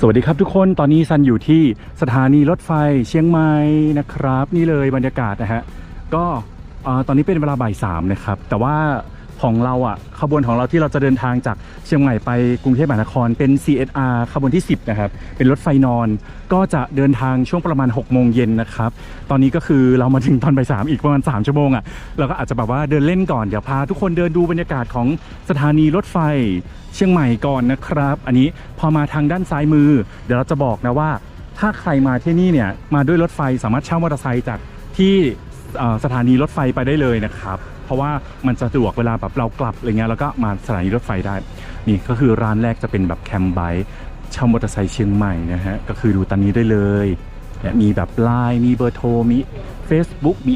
สวัสดีครับทุกคนตอนนี้ซันอยู่ที่สถานีรถไฟเชียงใหม่นะครับ นี่เลยบรรยากาศนะฮะก็ตอนนี้เป็นเวลาบ่ายสามนะครับ แต่ว่า ของเราอะขบวนของเราที่เราจะเดินทางจากเชียงใหม่ไปกรุงเทพมหานครเป็น CSR ขบวนที่ 10 นะครับ เป็นรถไฟนอน ก็จะเดินทางช่วงประมาณ6โมงเย็นนะครับ ตอนนี้ก็คือเรามาถึงตอนบ่ายสามอีกประมาณ 3 ชั่วโมงอะเราก็อาจจะแบบว่าเดินเล่นก่อน เดี๋ยวพาทุกคนเดินดูบรรยากาศของสถานีรถไฟเชียงใหม่ก่อนนะครับ อันนี้พอมาทางด้านซ้ายมือ เดี๋ยวเราจะบอกนะว่า ถ้าใครมาที่นี่เนี่ยมาด้วยรถไฟสามารถเช่ามอเตอร์ไซค์จากที่สถานีรถไฟไปได้เลยนะครับ เพราะว่ามันจะสะดวกเวลาแบบเรากลับอะไรเงี้ยแล้วก็มาสถานีรถไฟได้ นี่ก็คือร้านแรกจะเป็นแบบแคมไบค์เช่ามอเตอร์ไซค์เชียงใหม่นะฮะก็คือดูตอนนี้ได้เลยเนี่ยมีแบบไลน์มีเบอร์โทรมี Facebook มี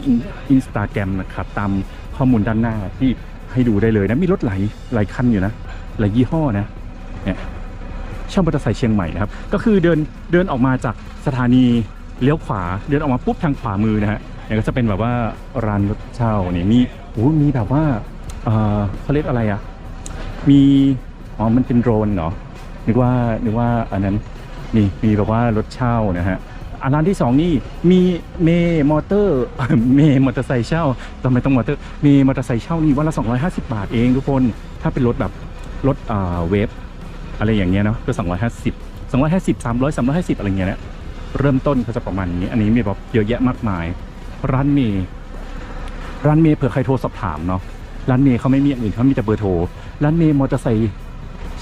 อินสตาแกรมนะครับตามข้อมูลด้านหน้าที่ให้ดูได้เลยนะมีรถหลายหลายคันอยู่นะหลายยี่ห้อนะเนี่ยเช่ามอเตอร์ไซค์เชียงใหม่นะครับ ก็คือเดินเดินออกมาจากสถานีเลี้ยวขวา เดินออกมาปุ๊บทางขวามือนะฮะเนี่ยก็จะเป็นแบบว่าร้านรถเช่าเนี่ยมีโอ้มีแบบว่าเออเขาเรียกอะไรอะ มีอ๋อมันเป็นโดรนเหรอนึกว่านึกว่าอันนั้นนี่มีแบบว่ารถเช่านะฮะอันร้านที่สองนี่มีเมมอเตอร์เมมอเตอร์ไซค์เช่าทำไมต้องมอเตอร์เมมอเตอร์ไซค์เช่านี่วันละ 250 บาทเองทุกคน ถ้าเป็นรถแบบรถอ่าเวฟอะไรอย่างเงี้ยเนาะก็ 250 250 300 350 อะไรเงี้ยนะเริ่มต้นเขาจะประมาณนี้ อันนี้มีแบบเยอะแยะมากมาย ร้านเมย์ ร้านเมย์เผื่อใครโทรสอบถามเนาะร้านเมย์เขาไม่มีอย่างอื่นเขามีแต่เบอร์โทรร้านเมย์มอเตอร์ไซค์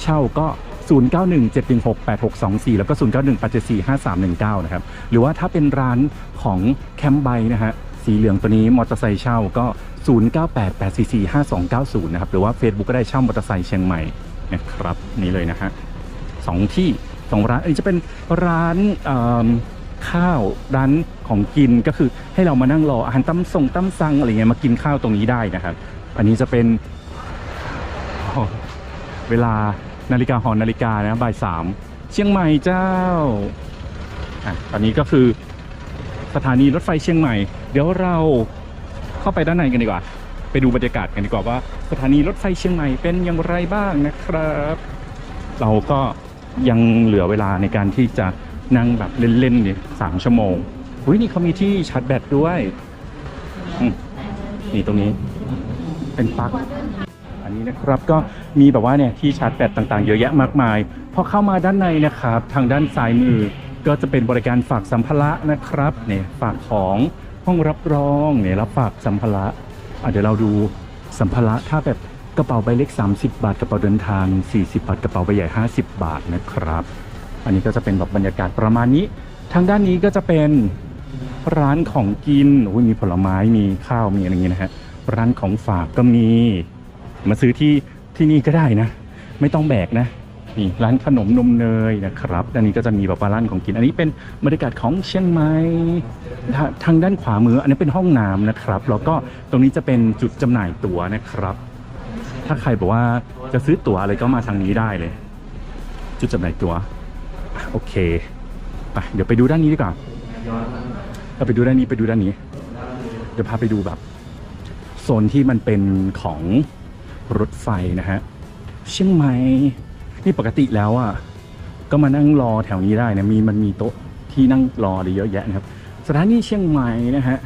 เช่าก็ 0917168624 แล้วก็ 0918745319 นะครับ หรือว่าถ้าเป็นร้านของแคมป์ไบนะฮะสีเหลืองตัวนี้มอเตอร์ไซค์เช่าก็ 0988445290 นะครับ หรือว่า Facebook ก็ได้เช่ามอเตอร์ไซค์เชียงใหม่นะครับนี่เลยนะฮะสองที่สองร้านอันนี้จะเป็นร้านเอิ่ม ข้าวร้านของกินก็คือให้เรามานั่งรออาหารตั้มส่งตั้มซังอะไรเงี้ยมากินข้าวตรงนี้ได้นะครับ อันนี้จะเป็นเวลานาฬิกาหอนาฬิกานะบ่ายสามเชียงใหม่เจ้าอะตอนนี้ก็คือสถานีรถไฟเชียงใหม่ เดี๋ยวเราเข้าไปด้านในกันดีกว่า ไปดูบรรยากาศกันดีกว่าว่า สถานีรถไฟเชียงใหม่เป็นอย่างไรบ้างนะครับ เราก็ยังเหลือเวลาในการที่จะ นั่งแบบเล่นๆเนี่ยสามชั่วโมงอุ้ยนี่เขามีที่ชาร์จแบตด้วยนี่ตรงนี้เป็นปลั๊กอันนี้นะครับก็มีแบบว่าเนี่ยที่ชาร์จแบตต่างๆ เยอะแยะมากมายพอเข้ามาด้านในนะครับ ทางด้านซ้ายมือก็จะเป็นบริการฝากสัมภาระนะครับเนี่ยฝากของห้องรับรองเนี่ยรับฝากสัมภาระอะเดี๋ยวเราดูสัมภาระถ้าแบบกระเป๋าใบเล็ก 30 บาทกระเป๋าเดินทาง 40 บาทกระเป๋าใบใหญ่ 50 บาทนะครับ อันนี้ก็จะเป็นแบบบรรยากาศประมาณนี้ ทางด้านนี้ก็จะเป็นร้านของกินโอ้ยมีผลไม้มีข้าวมีอะไรอย่างงี้นะฮะร้านของฝากก็มี มาซื้อที่ที่นี่ก็ได้นะ ไม่ต้องแบกนะนี่ร้านขนมนมเนยนะครับอันนี้ก็จะมีแบบร้านของกิน อันนี้เป็นบรรยากาศของเชียงใหม่ทางด้านขวามือ อันนี้เป็นห้องน้ำนะครับ แล้วก็ตรงนี้จะเป็นจุดจำหน่ายตั๋วนะครับ ถ้าใครบอกว่าจะซื้อตั๋วอะไรก็มาทางนี้ได้เลย จุดจำหน่ายตั๋ว โอเคไปเดี๋ยวไปดูด้านนี้ดีกว่าเราไปดูด้านนี้ไปดูด้านนี้ เดี๋ยวพาไปดูแบบโซนที่มันเป็นของรถไฟนะฮะเชียงใหม่นี่ปกติแล้วอะก็มานั่งรอแถวนี้ได้นะมีมันมีโต๊ะที่นั่งรอเยอะแยะนะครับ สถานีเชียงใหม่นะฮะ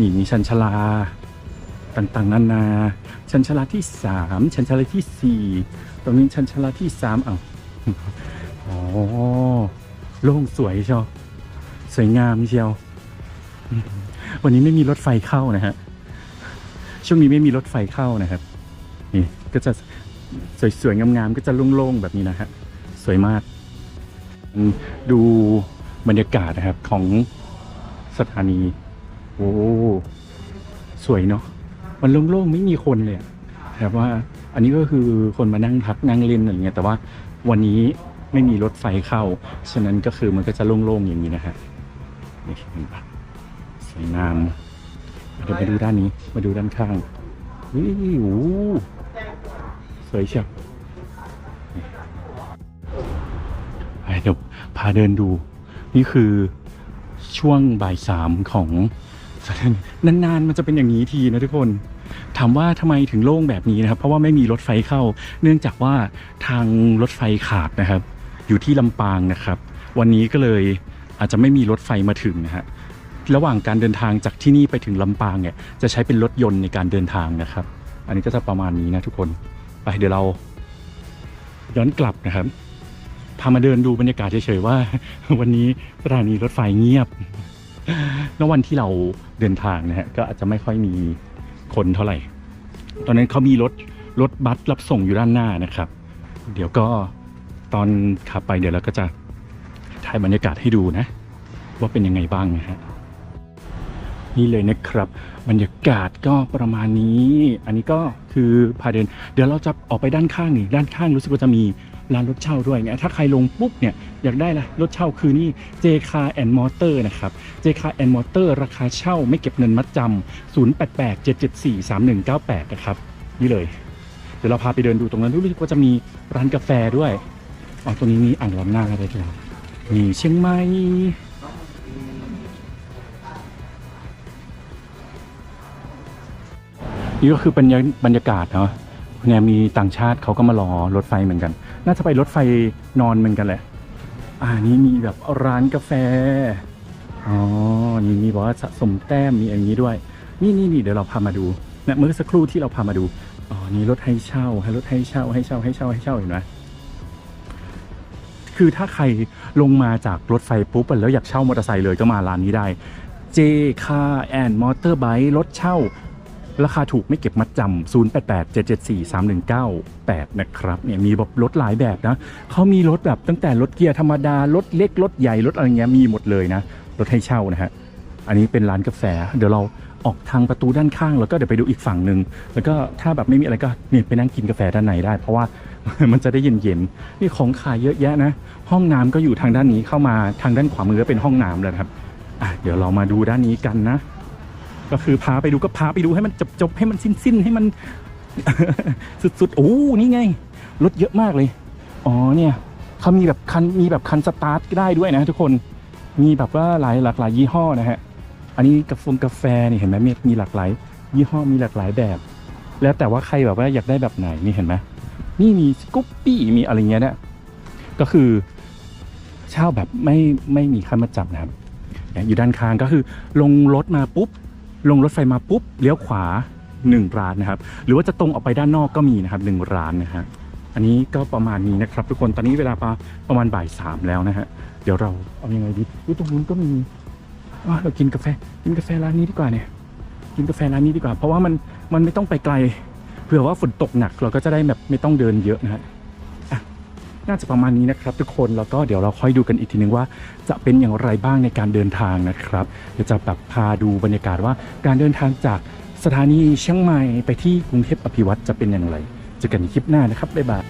นี่มีชันชลาต่างๆนานา ชันชลาที่สามชันชลาที่สี่ตรงนี้ชันชลาที่สามอ้าว โอ๋อโล่งสวยเชียวสวยงามเชียว วันนี้ไม่มีรถไฟเข้านะฮะ ช่วงนี้ไม่มีรถไฟเข้านะครับ นี่ก็จะสวยๆงามๆก็จะโล่งๆแบบนี้นะฮะ สวยมาก ดูบรรยากาศนะครับของสถานี โอ้สวยเนาะ มันโล่งๆไม่มีคนเลยแบบว่า อันนี้ก็คือคนมานั่งพักนั่งเล่นอะไรเงี้ย แต่ว่าวันนี้ ไม่มีรถไฟเข้า ฉะนั้นก็คือมันก็จะโล่งๆอย่างนี้นะฮะนี่เห็นปะสวยงามเดี๋ยวมาดูด้านนี้มาดูด้านข้างวิวสวยเชียวเดี๋ยวพาเดินดู นี่คือช่วงบ่ายสามของสถานีนานๆ มันจะเป็นอย่างนี้ทีนะทุกคน ถามว่าทำไมถึงโล่งแบบนี้นะครับ เพราะว่าไม่มีรถไฟเข้า เนื่องจากว่าทางรถไฟขาดนะครับ อยู่ที่ลำปางนะครับ วันนี้ก็เลยอาจจะไม่มีรถไฟมาถึงนะฮะระหว่างการเดินทางจากที่นี่ไปถึงลำปางเนี่ยจะใช้เป็นรถยนต์ในการเดินทางนะครับ อันนี้ก็จะประมาณนี้นะทุกคนไปเดี๋ยวเรา ย้อนกลับนะครับพามาเดินดูบรรยากาศเฉยๆว่า วันนี้สถานีรถไฟเงียบแล้ววันที่เราเดินทางนะฮะก็อาจจะไม่ค่อยมีคนเท่าไหร่ ตอนนั้นเขามีรถรถบัสรับส่งอยู่ด้านหน้านะครับ เดี๋ยวก็ ตอนขับไปเดี๋ยวเราก็จะถ่ายบรรยากาศให้ดูนะ ว่าเป็นยังไงบ้างนะฮะนี่เลยนะครับบรรยากาศก็ประมาณนี้ อันนี้ก็คือพาเดิน เดี๋ยวเราจะออกไปด้านข้างนี่ด้านข้างรู้สึกว่าจะมีร้านรถเช่าด้วยเนี่ยถ้าใครลงปุ๊บเนี่ยอยากได้ละรถเช่าคือนี่ J Car and Motor นะครับ J Car and Motor ราคาเช่าไม่เก็บเงินมัดจำ088 774 3198 นะครับ นี่เลย เดี๋ยวเราพาไปเดินดูตรงนั้นรู้สึกว่าจะมีร้านกาแฟด้วย อ๋อตรงนี้มีอ่างล้างหน้าอะไรด้วยมีเชียงใหม่นี่ก็คือบรรยาบรรยากาศเนาะเนี่ยมีต่างชาติเขาก็มารอรถไฟเหมือนกัน น่าจะไปรถไฟนอนเหมือนกันแหละ อ่านี่มีแบบร้านกาแฟ อ๋อ นี่มีบอกว่าสะสมแต้มมีอย่างนี้ด้วย นี่นี่นี่เดี๋ยวเราพามาดูเนี่ยเมื่อสักครู่ที่เราพามาดู อ๋อ นี่รถให้เช่า ให้รถให้เช่าให้เช่าให้เช่าให้เช่าเห็นไหม คือถ้าใครลงมาจากรถไฟปุ๊บแล้วอยากเช่ามอเตอร์ไซค์เลยก็มาร้านนี้ได้ J Car and Motorbike รถเช่า ราคาถูกไม่เก็บมัดจำ 0 8 8 7 7 4 3 1 9 8 นะครับ เนี่ยมีแบบรถหลายแบบนะ เขามีรถแบบตั้งแต่รถเกียร์ธรรมดา รถเล็ก รถใหญ่ รถอะไรเงี้ยมีหมดเลยนะ รถให้เช่านะฮะ อันนี้เป็นร้านกาแฟ เดี๋ยวเราออกทางประตูด้านข้าง แล้วก็เดี๋ยวไปดูอีกฝั่งหนึ่งแล้วก็ถ้าแบบไม่มีอะไรก็นี่ไปนั่งกินกาแฟด้านในได้ เพราะว่ามันจะได้เย็นๆนี่ของขายเยอะแยะนะ ห้องน้ำก็อยู่ทางด้านนี้เข้ามาทางด้านขวามือก็เป็นห้องน้ำเลยครับอะเดี๋ยวเรามาดูด้านนี้กันนะ ก็คือพาไปดูก็พาไปดูให้มันจบๆให้มันสิ้นๆให้มัน สุดๆโอ้นี่ไงรถเยอะมากเลย อ๋อเนี่ยเขามีแบบคันมีแบบคันสตาร์ทได้ด้วยนะทุกคนมีแบบว่าหลายหลากหลายยี่ห้อนะฮะ อันนี้กาแฟกาแฟนี่เห็นไหมมีมีหลากหลายยี่ห้อมีหลากหลายแบบ แล้วแต่ว่าใครแบบว่าอยากได้แบบไหนนี่เห็นไหมนี่มีสกูปปี้มีอะไรเงี้ยเนี่ยก็คือเช่าแบบไม่ไม่มีค่ามาจับนะครับอยู่ด้านข้างก็คือลงรถมาปุ๊บ ลงรถไฟมาปุ๊บเลี้ยวขวาหนึ่งร้านนะครับ หรือว่าจะตรงออกไปด้านนอกก็มีนะครับหนึ่งร้านนะฮะอันนี้ก็ประมาณนี้นะครับ ทุกคนตอนนี้เวลาประประมาณบ่ายสามแล้วนะฮะเดี๋ยวเราเอายังไงดีอุ๊ยตรงนู้นก็มี อะเรากินกาแฟ กินกาแฟร้านนี้ดีกว่าเนี่ย กินกาแฟร้านนี้ดีกว่า เพราะว่ามันมันไม่ต้องไปไกล เผื่อว่าฝนตกหนักเราก็จะได้แบบไม่ต้องเดินเยอะนะฮะน่าจะประมาณนี้นะครับ ทุกคนแล้วก็เดี๋ยวเราค่อยดูกันอีกทีนึงว่า จะเป็นอย่างไรบ้างในการเดินทางนะครับเดี๋ยวจะแบบพาดูบรรยากาศว่า การเดินทางจากสถานีเชียงใหม่ไปที่กรุงเทพอภิวัตรจะเป็นอย่างไรเจอกันในคลิปหน้านะครับบ๊ายบาย